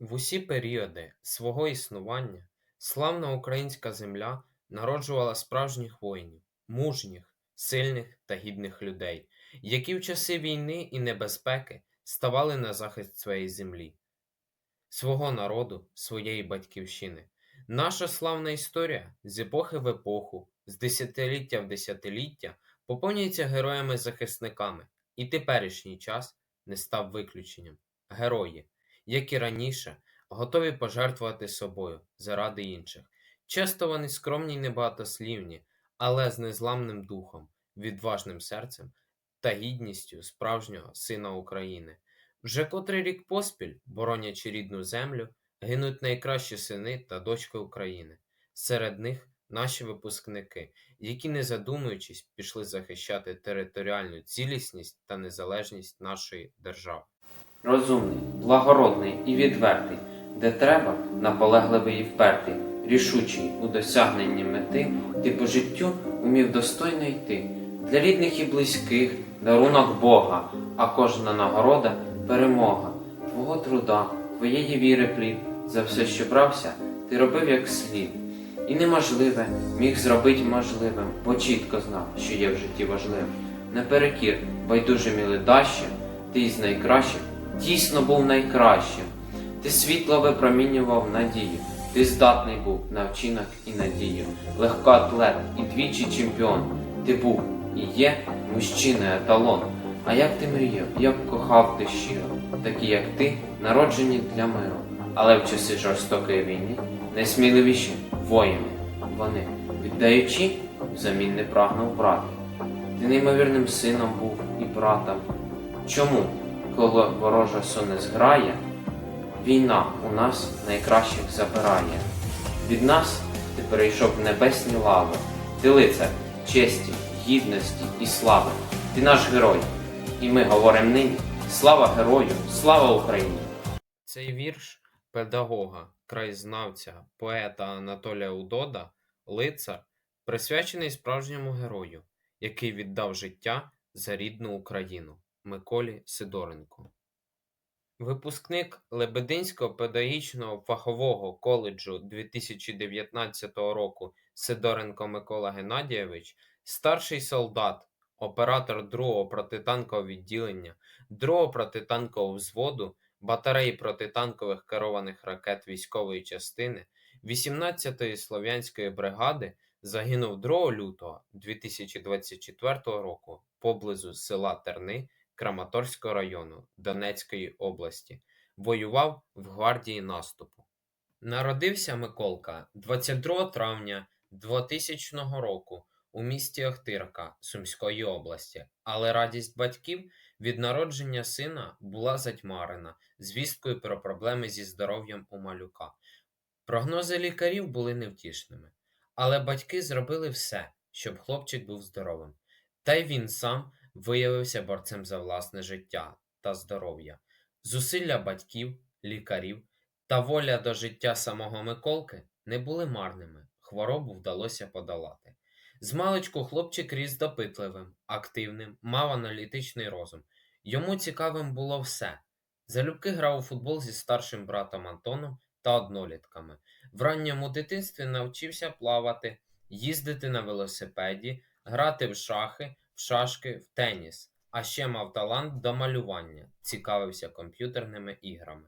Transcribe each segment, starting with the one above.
В усі періоди свого існування славна українська земля народжувала справжніх воїнів, мужніх, сильних та гідних людей, які в часи війни і небезпеки ставали на захист своєї землі, свого народу, своєї батьківщини. Наша славна історія з епохи в епоху, з десятиліття в десятиліття поповнюється героями-захисниками, і теперішній час не став виключенням. Герої, як і раніше, готові пожертвувати собою заради інших. Часто вони скромні й небагатослівні, але з незламним духом, відважним серцем та гідністю справжнього сина України. Вже котрий рік поспіль, боронячи рідну землю, гинуть найкращі сини та дочки України. Серед них наші випускники, які, не задумуючись, пішли захищати територіальну цілісність та незалежність нашої держави. Розумний, благородний і відвертий, де треба, наполегливий і впертий, рішучий у досягненні мети, ти по життю умів достойно йти. Для рідних і близьких дарунок Бога, а кожна нагорода перемога. Твого труда, твоєї віри плід, за все, що брався, ти робив як слід. І неможливе міг зробити можливим, бо чітко знав, що є в житті важливим. Наперекір байдужим і ледащим, ти із найкращих дійсно був найкращим. Ти світло випромінював надію, ти здатний був на вчинок і надію, легкоатлет і двічі чемпіон. Ти був і є мужчина еталон. А як ти мріяв, як кохав ти щиро, такі як ти, народжені для миру. Але в часи жорстокої війни найсміливіші воїни, вони, віддаючи, взамін не прагнув брати. Ти неймовірним сином був і братом. Чому, коли ворожа суне зграє, війна у нас найкращих забирає? Від нас ти перейшов в небесні лави, ти лицар честі, гідності і слави. Ти наш герой. І ми говоримо нині: слава герою, слава Україні! Цей вірш педагога, краєзнавця, поета Анатолія Удода, лицар, присвячений справжньому герою, який віддав життя за рідну Україну Миколі Сидоренку. Випускник Лебединського педагогічного фахового коледжу 2019 року Сидоренко Микола Геннадійович, старший солдат, оператор 2-го протитанкового відділення, 2-го протитанкового взводу, батареї протитанкових керованих ракет військової частини 18-ї Слов'янської бригади загинув 2 лютого 2024 року поблизу села Терни Краматорського району Донецької області. Воював в гвардії наступу. Народився Миколка 22 травня 2000 року у місті Охтирка Сумської області, але радість батьків від народження сина була затьмарена звісткою про проблеми зі здоров'ям у малюка. Прогнози лікарів були невтішними, але батьки зробили все, щоб хлопчик був здоровим. Та й він сам виявився борцем за власне життя та здоров'я. Зусилля батьків, лікарів та воля до життя самого Миколки не були марними, хворобу вдалося подолати. Змалечку хлопчик ріс допитливим, активним, мав аналітичний розум. Йому цікавим було все. Залюбки грав у футбол зі старшим братом Антоном та однолітками. В ранньому дитинстві навчився плавати, їздити на велосипеді, грати в шахи, в шашки, в теніс, а ще мав талант до малювання, цікавився комп'ютерними іграми.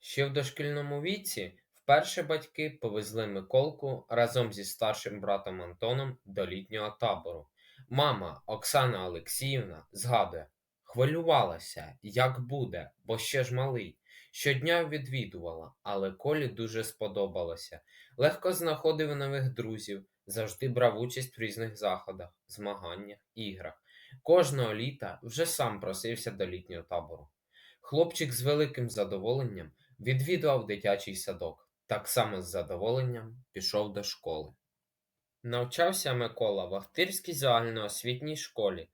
Ще в дошкільному віці вперше батьки повезли Миколку разом зі старшим братом Антоном до літнього табору. Мама Оксана Олексіївна згадує, хвилювалася, як буде, бо ще ж малий. Щодня відвідувала, але Колі дуже сподобалося. Легко знаходив нових друзів, завжди брав участь в різних заходах, змаганнях, іграх. Кожного літа вже сам просився до літнього табору. Хлопчик з великим задоволенням відвідував дитячий садок, так само з задоволенням пішов до школи. Навчався Микола в Ахтирській загальноосвітній школі.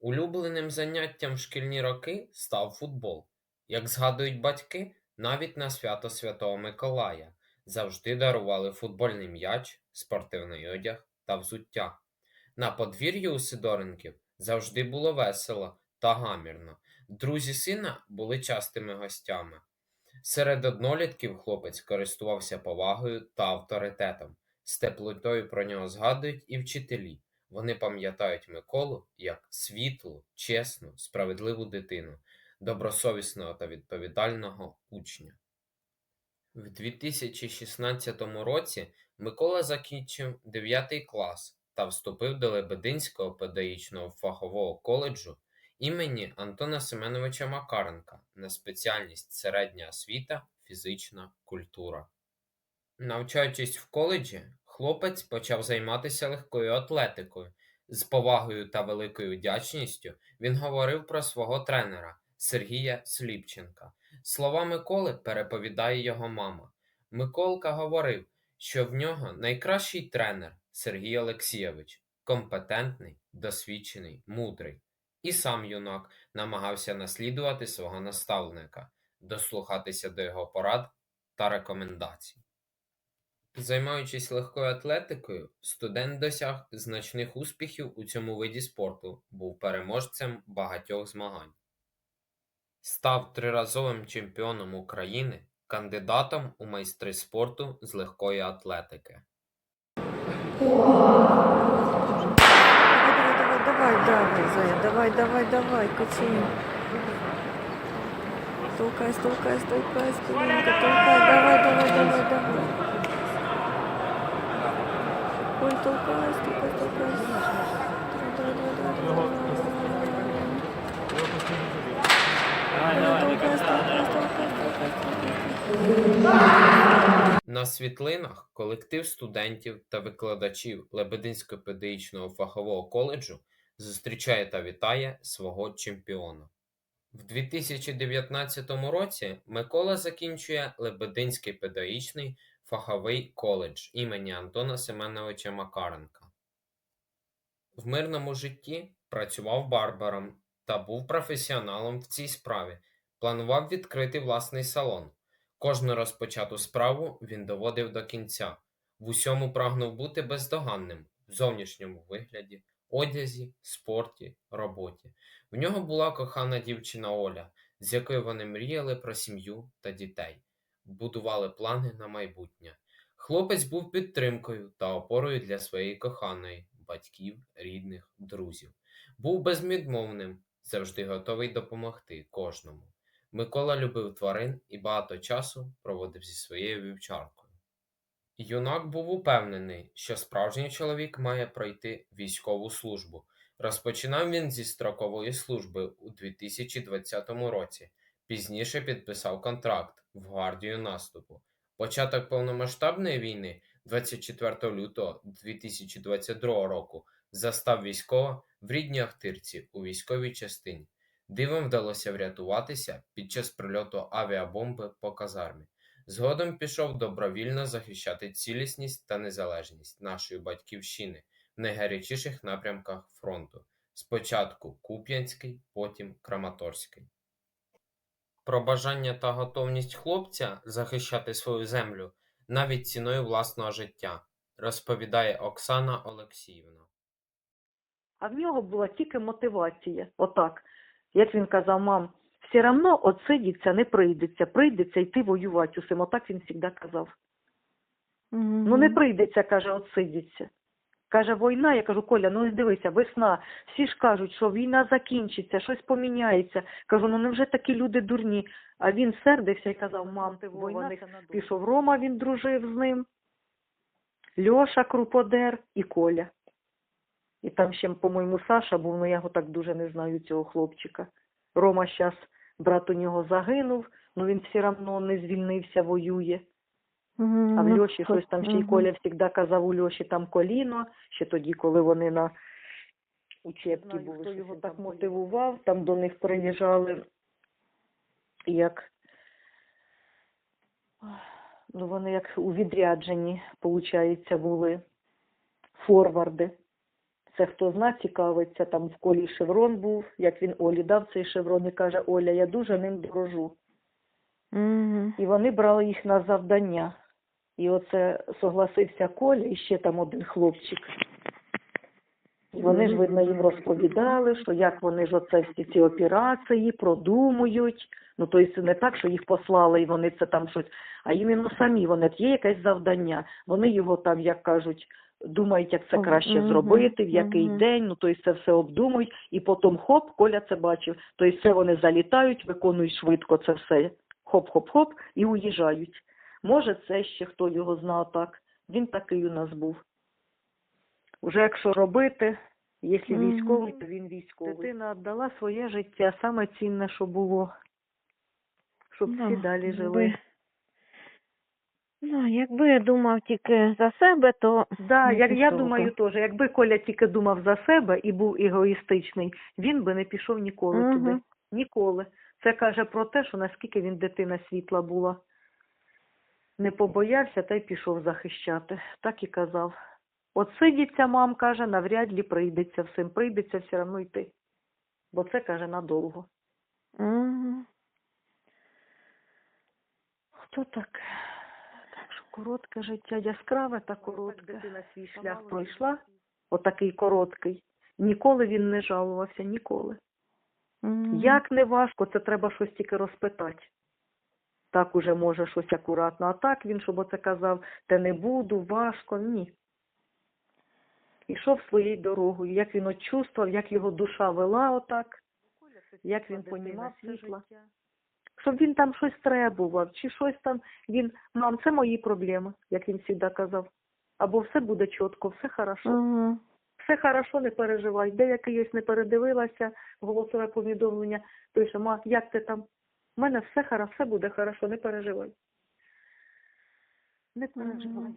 Улюбленим заняттям в шкільні роки став футбол. Як згадують батьки, навіть на свято Святого Миколая завжди дарували футбольний м'яч, спортивний одяг та взуття. На подвір'ї у Сидоренків завжди було весело та гамірно. Друзі сина були частими гостями. Серед однолітків хлопець користувався повагою та авторитетом. З теплотою про нього згадують і вчителі. Вони пам'ятають Миколу як світлу, чесну, справедливу дитину, добросовісного та відповідального учня. В 2016 році Микола закінчив 9 клас та вступив до Лебединського педагогічного фахового коледжу імені Антона Семеновича Макаренка на спеціальність середня освіта, фізична культура. Навчаючись в коледжі, хлопець почав займатися легкою атлетикою. З повагою та великою вдячністю він говорив про свого тренера Сергія Сліпченка. Слова Миколи переповідає його мама. Миколка говорив, що в нього найкращий тренер Сергій Олексійович, компетентний, досвідчений, мудрий. І сам юнак намагався наслідувати свого наставника, дослухатися до його порад та рекомендацій. Займаючись легкою атлетикою, студент досяг значних успіхів у цьому виді спорту, був переможцем багатьох змагань. Став триразовим чемпіоном України, кандидатом у майстри спорту з легкої атлетики. Давай, давай, Зая, давай, давай, давай, качень. Толкай, толкай, толкай, скоренько, толкай, давай, давай, давай, давай. Ой, толкай, толкай, толкай. Давай, давай, давай, давай, давай. Давай, толкай, толкай, толкай, толкай, толкай. На світлинах колектив студентів та викладачів Лебединського педагогічного фахового коледжу зустрічає та вітає свого чемпіона. В 2019 році Микола закінчує Лебединський педагогічний фаховий коледж імені Антона Семеновича Макаренка. В мирному житті працював барбаром та був професіоналом в цій справі. Планував відкрити власний салон. Кожну розпочату справу він доводив до кінця. В усьому прагнув бути бездоганним в зовнішньому вигляді, одязі, спорті, роботі. В нього була кохана дівчина Оля, з якою вони мріяли про сім'ю та дітей, будували плани на майбутнє. Хлопець був підтримкою та опорою для своєї коханої, батьків, рідних, друзів. Був безмідмовним, завжди готовий допомогти кожному. Микола любив тварин і багато часу проводив зі своєю вівчаркою. Юнак був упевнений, що справжній чоловік має пройти військову службу. Розпочинав він зі строкової служби у 2020 році. Пізніше підписав контракт в гвардію наступу. Початок повномасштабної війни 24 лютого 2022 року застав військова в рідній Ахтирці у військовій частині. Дивом вдалося врятуватися під час прильоту авіабомби по казармі. Згодом пішов добровільно захищати цілісність та незалежність нашої батьківщини в найгарячіших напрямках фронту. Спочатку Куп'янський, потім Краматорський. Про бажання та готовність хлопця захищати свою землю навіть ціною власного життя, розповідає Оксана Олексіївна. А в нього була тільки мотивація. Отак. Як він казав, мам, все одно отсидіться не прийдеться, прийдеться йти воювати усім. Отак він завжди казав. Ну не прийдеться, каже, отсидіться. Каже, війна, я кажу, Коля, ну дивися, весна. Всі ж кажуть, що війна закінчиться, щось поміняється. Кажу, ну невже такі люди дурні? А він сердився і казав, мам, ти війна, пішов Рома, він дружив з ним, Льоша Круподер і Коля. І там ще, по-моєму, Саша був, ну я його так дуже не знаю, цього хлопчика. Рома зараз, брат у нього загинув, ну він все одно не звільнився, воює. А в Льоші щось там ще й Коля завжди казав у Льоші там коліно, ще тоді, коли вони на учебці були. Хто його так мотивував, там до них приїжджали, як ну вони як у відрядженні, виходить, були форварди. Це хто зна, цікавиться, там в колі шеврон був, як він Олі дав цей шеврон і каже, Оля, я дуже ним дорожу. І вони брали їх на завдання. І оце согласився Коля і ще там один хлопчик. І Вони ж, видно, їм розповідали, що як вони ж оце всі ці операції продумують. Ну, тобто не так, що їх послали і вони це там щось, а іменно самі вони є якесь завдання. Вони його там, як кажуть, думають, як це краще мгм, зробити, в який мгм. день, ну тобто це все обдумують, і потім хоп, Коля це бачив. Тобто це вони залітають, виконують швидко це все. Хоп-хоп-хоп і уїжджають. Може, це ще хто його знав так. Він такий у нас був. Уже якщо робити, якщо військовий, то він військовий. Дитина віддала своє життя, саме цінне, що було, щоб всі далі жили. Ну, якби я думав тільки за себе, то Да, як я думаю теж, якби Коля тільки думав за себе і був егоїстичний, він би не пішов ніколи Мгм. туди. Ніколи. Це каже про те, що наскільки він дитина світла була. Не побоявся та й пішов захищати. Так і казав. От сидіться, мам каже, навряд ли прийдеться всім. Прийдеться все одно йти. Бо це каже надовго. Мгм. Хто так? Коротке життя, яскраве та коротке. Дитина свій шлях пройшла, отакий короткий. Ніколи він не жалувався, ніколи. Як не важко, це треба щось тільки розпитати. Так уже може щось акуратно, а так він, щоб оце казав, те не буду, важко, ні. Ішов своєю дорогою, як він очувствував, як його душа вела отак, як він понімав світла. Щоб він там щось требував, чи щось там він, мам, це мої проблеми, як він завжди казав. Або все буде чітко, все хорошо. Угу. Все хорошо, не переживай. Де якийсь не передивилася, голосове повідомлення, пише, ма, як ти там? У мене все хорошо, все буде хорошо, не переживай. Не переживай.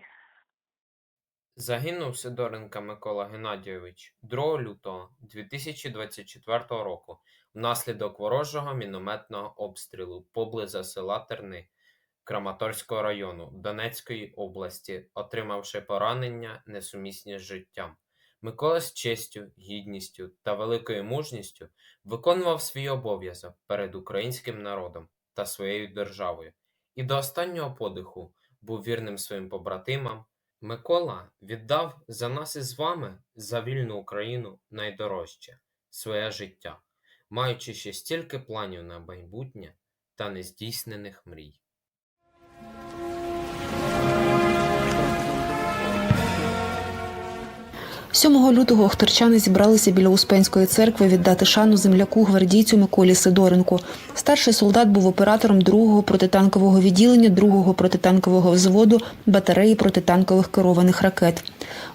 Загинув Сидоренка Микола Геннадійович 2 лютого 2024 року внаслідок ворожого мінометного обстрілу поблизу села Терни Краматорського району Донецької області, отримавши поранення несумісні з життям. Микола з честю, гідністю та великою мужністю виконував свій обов'язок перед українським народом та своєю державою і до останнього подиху був вірним своїм побратимам. Микола віддав за нас із вами, за вільну Україну, найдорожче своє життя, маючи ще стільки планів на майбутнє та нездійснених мрій. Сьомого лютого охтирчани зібралися біля Успенської церкви віддати шану земляку гвардійцю Миколі Сидоренку. Старший солдат був оператором другого протитанкового відділення другого протитанкового взводу батареї протитанкових керованих ракет.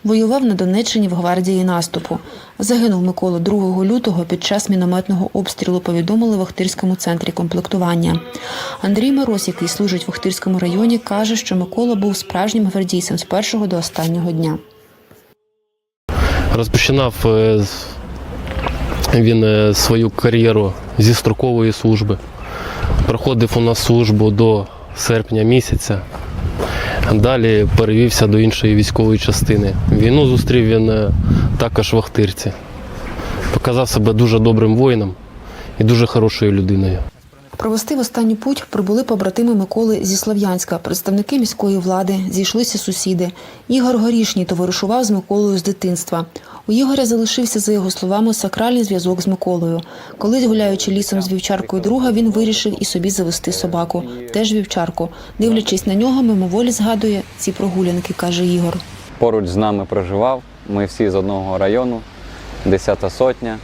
Воював на Донеччині в гвардії наступу. Загинув Микола 2 лютого під час мінометного обстрілу. Повідомили в Охтирському центрі комплектування. Андрій Мороз, який служить в Охтирському районі, каже, що Микола був справжнім гвардійцем з першого до останнього дня. Розпочинав е, він е, свою кар'єру зі строкової служби. Проходив у нас службу до серпня місяця. Далі перевівся до іншої військової частини. Війну зустрів він е, також в Ахтирці. Показав себе дуже добрим воїном і дуже хорошою людиною. Провести в останню путь прибули побратими Миколи зі Слов'янська, представники міської влади, зійшлися сусіди. Ігор Горішній товаришував з Миколою з дитинства. У Ігоря залишився, за його словами, сакральний зв'язок з Миколою. Колись гуляючи лісом з вівчаркою друга, він вирішив і собі завести собаку, теж вівчарку. Дивлячись на нього, мимоволі згадує ці прогулянки, каже Ігор. поруч з нами проживав. Ми всі з одного району, 10-та сотня.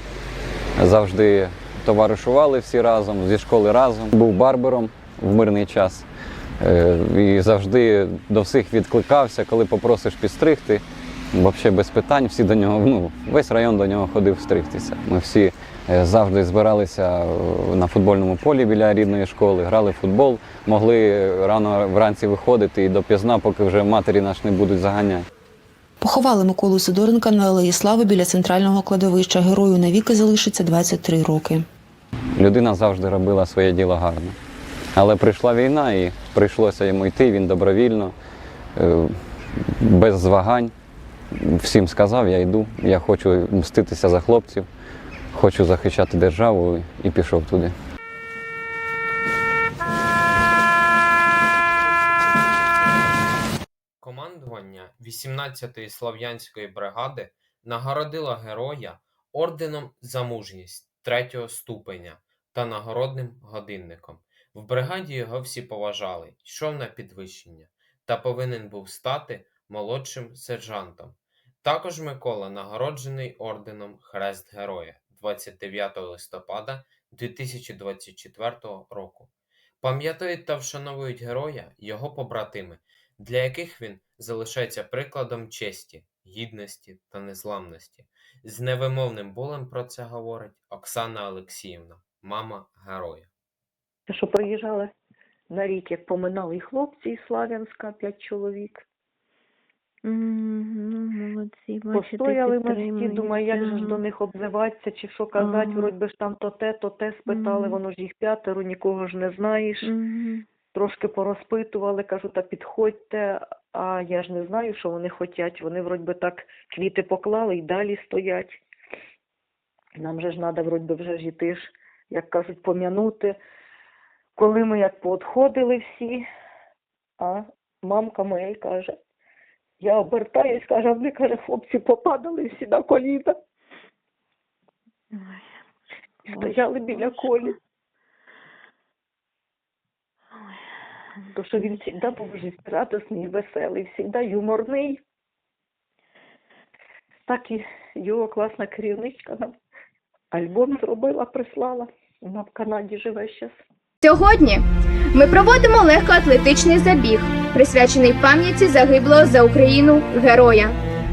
Завжди товаришували всі разом, зі школи разом. Був барбером в мирний час. Е, І завжди до всіх відкликався, коли попросиш підстригти. Взагалі без питань, всі до нього, ну, весь район до нього ходив стригтися. Ми всі е, завжди збиралися е, на футбольному полі біля рідної школи, грали в футбол, могли рано вранці виходити і допізна, поки вже матері нас не будуть заганяти. Поховали Миколу Сидоренка на Алеї Слави біля центрального кладовища. Герою навіки залишиться 23 роки. Людина завжди робила своє діло гарно. Але прийшла війна і прийшлося йому йти, він добровільно, е, без звагань. Всім сказав, я йду, я хочу мститися за хлопців, хочу захищати державу і пішов туди. Командування 18-ї Слов'янської бригади нагородила героя орденом за мужність третього ступеня та нагородним годинником. В бригаді його всі поважали, йшов на підвищення та повинен був стати молодшим сержантом. Також Микола нагороджений орденом Хрест Героя 29 листопада 2024 року. Пам'ятають та вшановують героя його побратими, для яких він залишається прикладом честі, гідності та незламності. З невимовним болем про це говорить Оксана Олексіївна, мама героя. Те, що приїжджали на рік, як поминали і хлопці із Слав'янська, п'ять чоловік. Ну, молодці, бачите, Постояли ми всі, думаю, як же ж до них обзиватися, чи що казати, Ага. вроді би ж там то те, то те спитали, воно ж їх п'ятеро, нікого ж не знаєш. Трошки порозпитували, кажу, та підходьте, а я ж не знаю, що вони хотять. Вони вроді би так квіти поклали і далі стоять. Нам же ж треба вроді би вже ж іти ж, як кажуть, пом'янути. Коли ми як поотходили всі, а мамка моя каже, я обертаюсь, каже, вони, каже, хлопці попадали всі на коліна. Стояли біля колі. Ой. То що він завжди був радісний, веселий, завжди юморний. Так і його класна керівничка нам альбом зробила, прислала. Вона в Канаді живе зараз. Сьогодні ми проводимо легкоатлетичний забіг, присвячений пам'яті загиблого за Україну героя,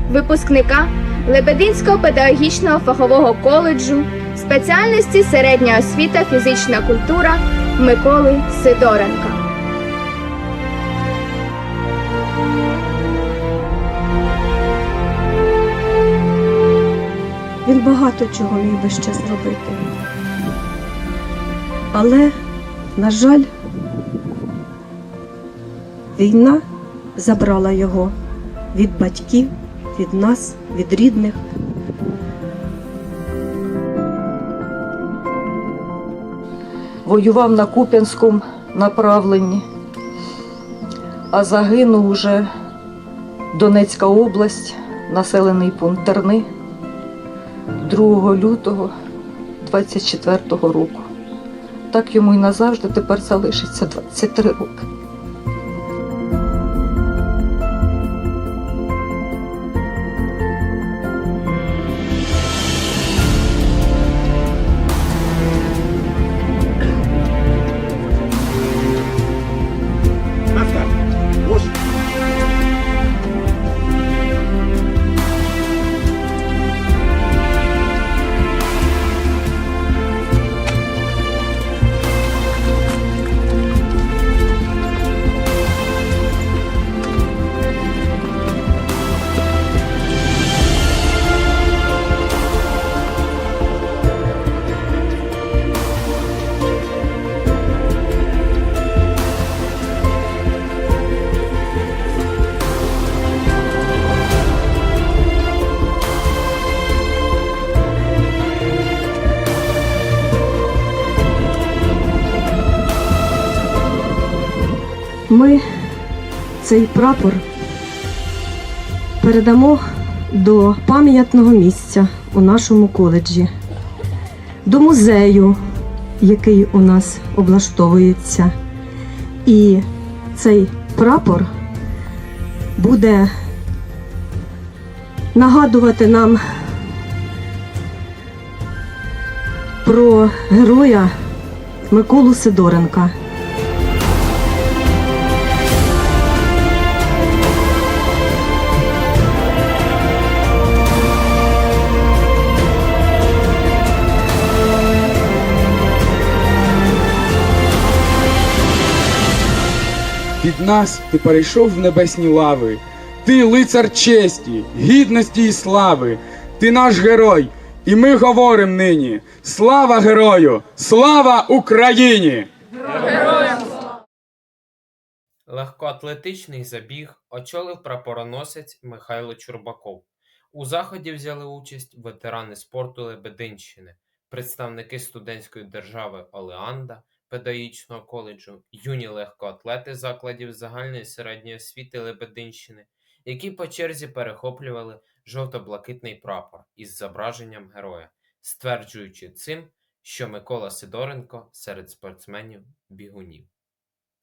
випускника Лебединського педагогічного фахового коледжу, спеціальності середня освіта, фізична культура Миколи Сидоренка. Він багато чого міг би ще зробити. Але, на жаль, війна забрала його від батьків, від нас, від рідних. Воював на Куп'янському направленні, а загинув уже Донецька область, населений пункт Терни 2 лютого 24 року. Так йому і назавжди тепер залишиться 23 роки. Ми цей прапор передамо до пам'ятного місця у нашому коледжі, до музею, який у нас облаштовується. І цей прапор буде нагадувати нам про героя Миколу Сидоренка. Від нас ти перейшов в небесні лави. Ти лицар честі, гідності і слави. Ти наш герой, і ми говоримо нині. Слава герою! Слава Україні! Героям! Легкоатлетичний забіг очолив прапороносець Михайло Чурбаков. У заході взяли участь ветерани спорту Лебединщини, представники студентської держави Олеанда, педагогічного коледжу, юні легкоатлети закладів загальної середньої освіти Лебединщини, які по черзі перехоплювали жовто-блакитний прапор із зображенням героя, стверджуючи цим, що Микола Сидоренко серед спортсменів-бігунів.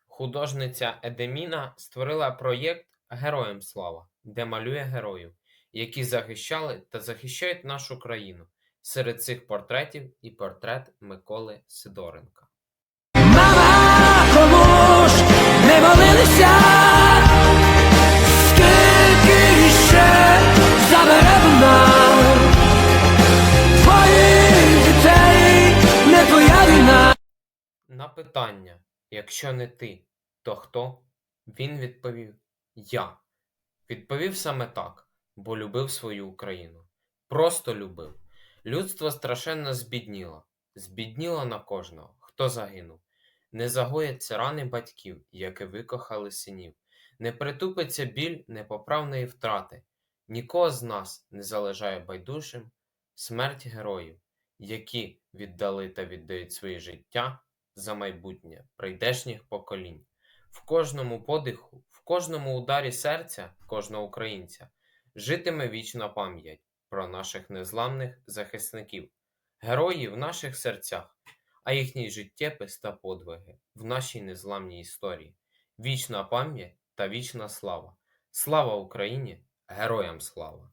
Художниця Едеміна створила проєкт Героям слава, де малює героїв, які захищали та захищають нашу країну. Серед цих портретів і портрет Миколи Сидоренка. Ще забере вона твоїх дітей, не твоя війна. На питання, якщо не ти, то хто? Він відповів Я. Відповів саме так, бо любив свою Україну. Просто любив. Людство страшенно збідніло. Збідніло на кожного, хто загинув. Не загояться рани батьків, які викохали синів. Не притупиться біль непоправної втрати. Нікого з нас не залежає байдужим смерть героїв, які віддали та віддають своє життя за майбутнє прийдешніх поколінь. В кожному подиху, в кожному ударі серця кожного українця житиме вічна пам'ять про наших незламних захисників, героїв в наших серцях, а їхній життєпис та подвиги в нашій незламній історії. Вічна пам'ять та вічна слава. Слава Україні! Героям слава!